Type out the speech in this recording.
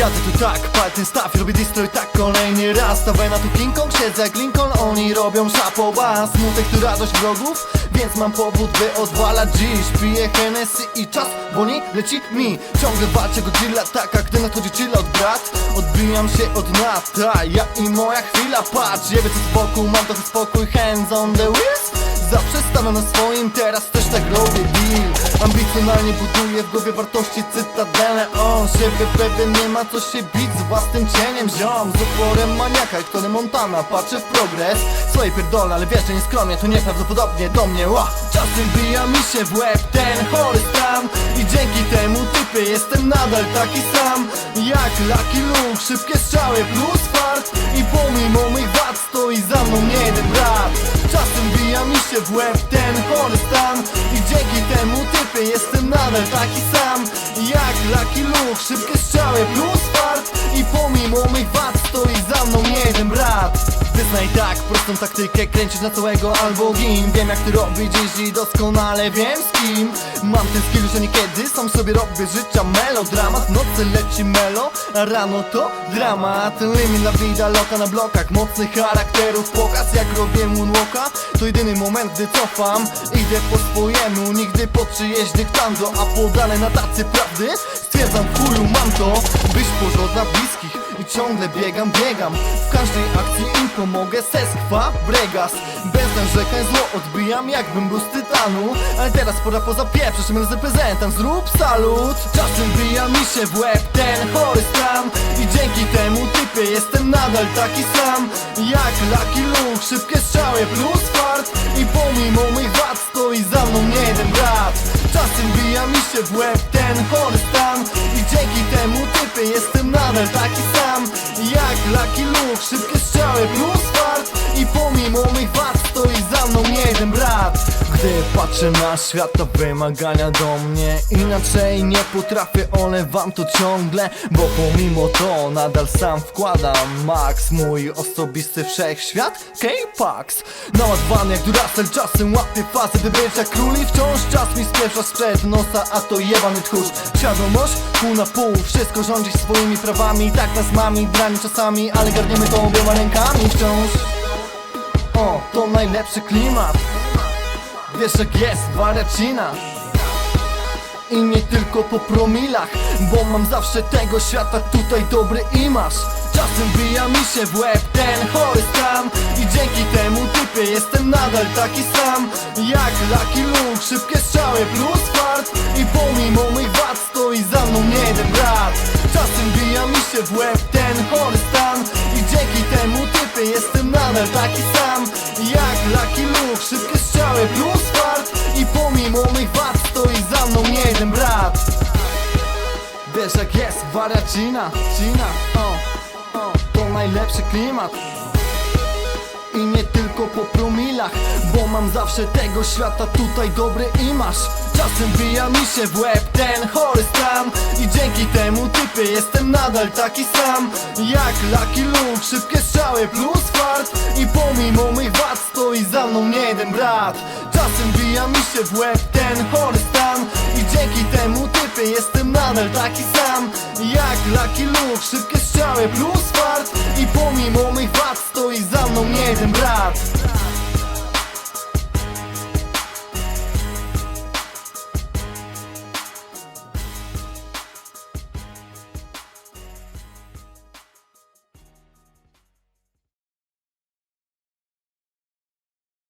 Jadę tu tak, pal ten staw, robię distro i tak kolejny raz. Stawaj na tu King Kong, siedzę jak Lincoln, oni robią szapoba Smutek tu radość wrogów, więc mam powód by odwalać dziś. Piję Hennessy i czas wolniej leci mi. Ciągle walczę Godzilla taka, gdy nadchodzi chillout brat. Odbijam się od nata, ja i moja chwila. Patrz, jebie co z boku, mam trochę spokój, hands on the wheels. Zawsze stanę na swoim, teraz też tak robię deal Ambicjonalnie buduję w głowie wartości cytadele. O, siebie pewien nie ma co się bić z własnym cieniem. Ziom, z uporem maniaka, Tony Montana. Patrzę w progres, swoje pierdolę, ale wiesz, że nie skromnie To nieprawdopodobnie do mnie, ła! Czasem bija mi się w łeb ten chory stan. I dzięki temu typie jestem nadal taki sam. Jak Lucky Luke, szybkie strzały plus fart. I pomimo mych wad stoi za mną nie jeden brat. Czasem bija mi się w łeb ten taki sam Jak Lucky Luke, szybkie strzały plus fart I pomimo mych wad stoi za mną jeden brat Wyznaj tak, prostą taktykę kręcisz na całego albo gin. Wiem jak ty robić jeździ doskonale wiem z kim. Mam ten skill, że niekiedy sam sobie robię życia melodramat. Nocy leci melo, a rano to dramat. Limit la vida loka na blokach Mocnych charakterów. Pokaz jak robię moonwalka. To jedyny moment gdy cofam. Idę po swojemu, nigdy po czyjeś dyktando A podane na tacy prawdy Stwierdzam w chuju mam to. Byś porządna bliskich i ciągle biegam, biegam. W każdej akcji im pomogę Seskwa, Bregas. Bez narzekań zło odbijam jakbym był z tytanu. Ale teraz pora poza pieprzeć, my reprezentant? Zrób salut. Czasem wbija mi się w łeb ten chory stan I dzięki temu typie jestem nadal taki sam. Jak Lucky Luke, szybkie strzały plus fart. I pomimo mych wad stoi za mną nie jeden brat. Czasem wbija mi się w łeb ten chory stan. I dzięki temu typie jestem nadal taki sam. Jak Lucky Luke, szybkie Gdy patrzę na świat to wymagania do mnie. Inaczej nie potrafię, olewam to ciągle Bo pomimo to nadal sam wkładam Max. Mój osobisty wszechświat K-Pax. Naładowany jak Duracell czasem łapię fazę By być jak król i wciąż czas mi spieprza sprzed nosa A to jebany tchórz. Świadomość pół na pół Wszystko rządzić swoimi prawami. Tak nas mami, drani czasami Ale garniemy to obiema rękami. Wciąż. O, to najlepszy klimat Wiesz jak jest, wariacina i nie tylko po promilach Bo mam zawsze tego świata tutaj dobry imaż Czasem bija mi się w łeb ten chory stan. I dzięki temu typie jestem nadal taki sam. Jak Lucky Luke, szybkie strzały plus fart. I pomimo mych wad stoi za mną nie jeden brat. Czasem bija mi się w łeb ten chory stan. I dzięki temu typie jestem nadal taki sam. Jak Lucky Luke, szybkie strzały plus I pomimo mych wad stoi za mną nie jeden brat. Wiesz jak jest, wariacina, cina, o, o, to najlepszy klimat. I nie tylko po promilach Bo mam zawsze tego świata tutaj dobry imaż Czasem bija mi się w łeb ten chory stan. I dzięki temu typie jestem nadal taki sam. Jak Lucky Luke, szybkie strzały plus fart mną nie jeden brat. Czasem bija mi się w łeb ten chory stan. I dzięki temu typie jestem nadal taki sam. Jak Lucky Luke, szybkie strzały plus fart. I pomimo mych wad stoi za mną nie jeden brat